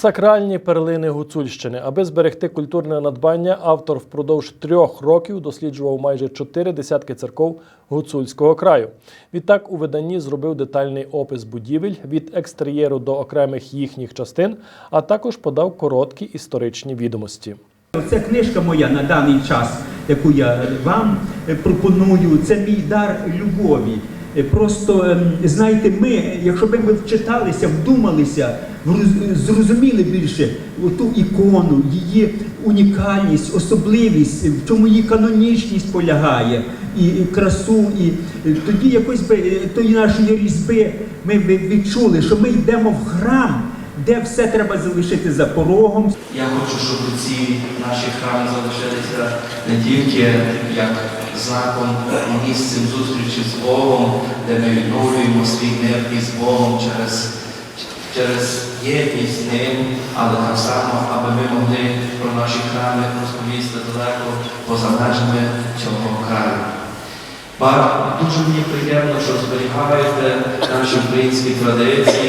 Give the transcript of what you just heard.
Сакральні перлини Гуцульщини. Аби зберегти культурне надбання, автор впродовж трьох років досліджував майже чотири десятки церков гуцульського краю. Відтак у виданні зробив детальний опис будівель від екстер'єру до окремих їхніх частин, а також подав короткі історичні відомості. Це книжка моя на даний час, яку я вам пропоную. Це мій дар любові. Е, Просто ем, знаєте, ми, якщо б ми вчиталися, вдумалися, зрозуміли більше ту ікону, її унікальність, особливість, в чому її канонічність полягає, і, красу, і е, тоді якось би е, тої нашої різьби ми б відчули, що ми йдемо в храм, де все треба залишити за порогом, Я хочу, щоб ці наші храми залишилися не тільки як знаком місцем зустрічі з Богом, де ми відновлюємо свій мир із Богом через, через єдність з Ним, але так само, аби ми могли про наші храми розповісти далеко поза межами цього краю. Ба- Дуже мені приємно, що зберігаєте наші українські традиції,